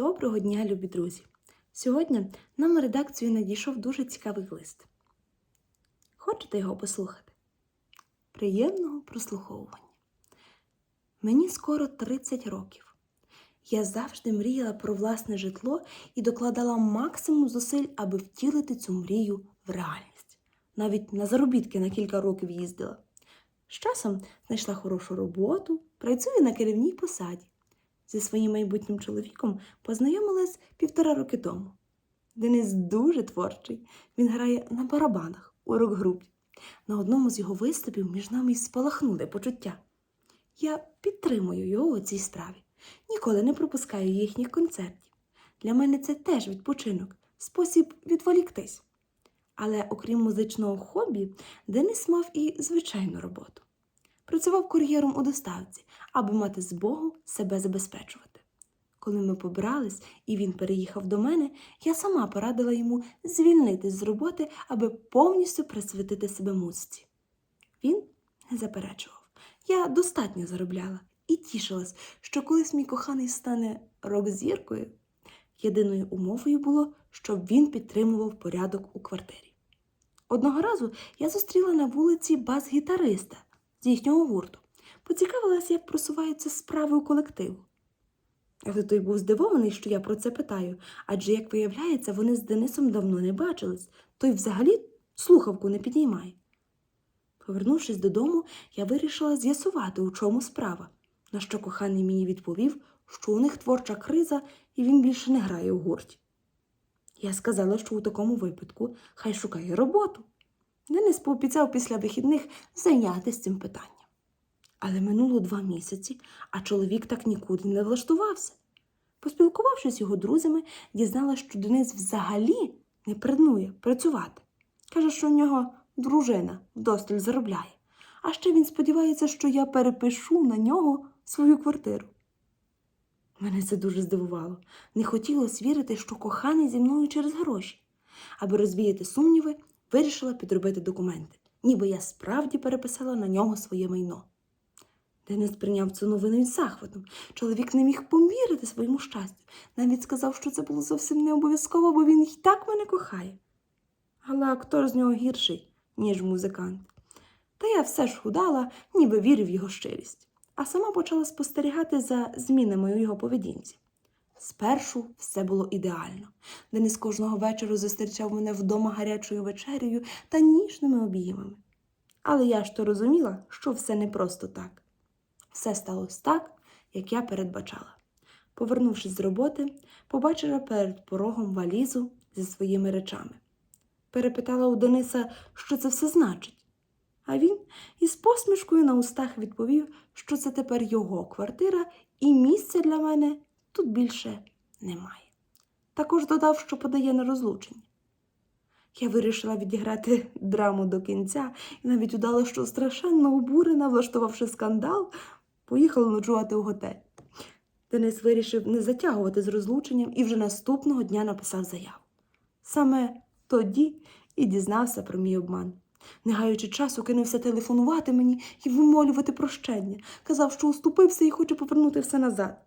Доброго дня, любі друзі! Сьогодні нам на редакцію надійшов дуже цікавий лист. Хочете його послухати? Приємного прослуховування. Мені скоро 30 років. Я завжди мріяла про власне житло і докладала максимум зусиль, аби втілити цю мрію в реальність. Навіть на заробітки на кілька років їздила. З часом знайшла хорошу роботу, працюю на керівній посаді. Зі своїм майбутнім чоловіком познайомилась півтора роки тому. Денис дуже творчий. Він грає на барабанах у рок-групі. На одному з його виступів між нами й спалахнули почуття. Я підтримую його у цій справі. Ніколи не пропускаю їхніх концертів. Для мене це теж відпочинок, спосіб відволіктись. Але окрім музичного хобі, Денис мав і звичайну роботу. Працював кур'єром у доставці, аби мати змогу себе забезпечувати. Коли ми побрались і він переїхав до мене, я сама порадила йому звільнитись з роботи, аби повністю присвятити себе музиці. Він не заперечував. Я достатньо заробляла і тішилась, що колись мій коханий стане рок-зіркою. Єдиною умовою було, щоб він підтримував порядок у квартирі. Одного разу я зустріла на вулиці бас-гітариста з їхнього гурту. Поцікавилася, як просуваються справи у колективу. Але той був здивований, що я про це питаю, адже, як виявляється, вони з Денисом давно не бачились, той взагалі слухавку не підіймає. Повернувшись додому, я вирішила з'ясувати, у чому справа, на що коханий мені відповів, що у них творча криза і він більше не грає у гурті. Я сказала, що у такому випадку хай шукає роботу. Денис пообіцяв після вихідних зайнятися цим питанням. Але минуло два місяці, а чоловік так нікуди не влаштувався. Поспілкувавшись з його друзями, дізналася, що Денис взагалі не приднує працювати. Каже, що в нього дружина вдосталь заробляє. А ще він сподівається, що я перепишу на нього свою квартиру. Мене це дуже здивувало. Не хотілося вірити, що коханий зі мною через гроші. Аби розвіяти сумніви, вирішила підробити документи, ніби я справді переписала на нього своє майно. Денис прийняв цю новину із захватом. Чоловік не міг помірити своєму щастю. Навіть сказав, що це було зовсім не обов'язково, бо він й так мене кохає. Але актор з нього гірший, ніж музикант. Та я все ж худала, ніби вірив його щирість, а сама почала спостерігати за змінами у його поведінці. Спершу все було ідеально. Денис кожного вечора зустрічав мене вдома гарячою вечерею та ніжними обіймами. Але я ж то розуміла, що все не просто так. Все сталося так, як я передбачала. Повернувшись з роботи, побачила перед порогом валізу зі своїми речами. Перепитала у Дениса, що це все значить. А він із посмішкою на устах відповів, що це тепер його квартира і місця для мене тут більше немає. Також додав, що подає на розлучення. Я вирішила відіграти драму до кінця і навіть удала, що страшенно обурена, влаштувавши скандал, поїхала ночувати у готель. Денис вирішив не затягувати з розлученням і вже наступного дня написав заяву. Саме тоді і дізнався про мій обман. Не гаючи часу, кинувся телефонувати мені і вимолювати прощення. Казав, що уступився і хоче повернути все назад.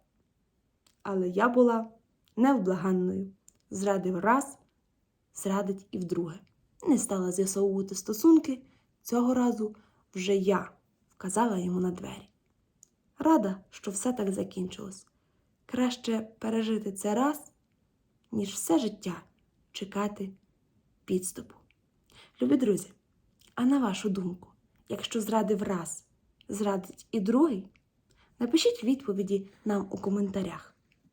Але я була невблаганною. Зрадив раз, зрадить і вдруге. Не стала з'ясовувати стосунки. Цього разу вже я вказала йому на двері. Рада, що все так закінчилось. Краще пережити це раз, ніж все життя чекати підступу. Любі друзі, а на вашу думку, якщо зрадив раз, зрадить і другий, напишіть відповіді нам у коментарях.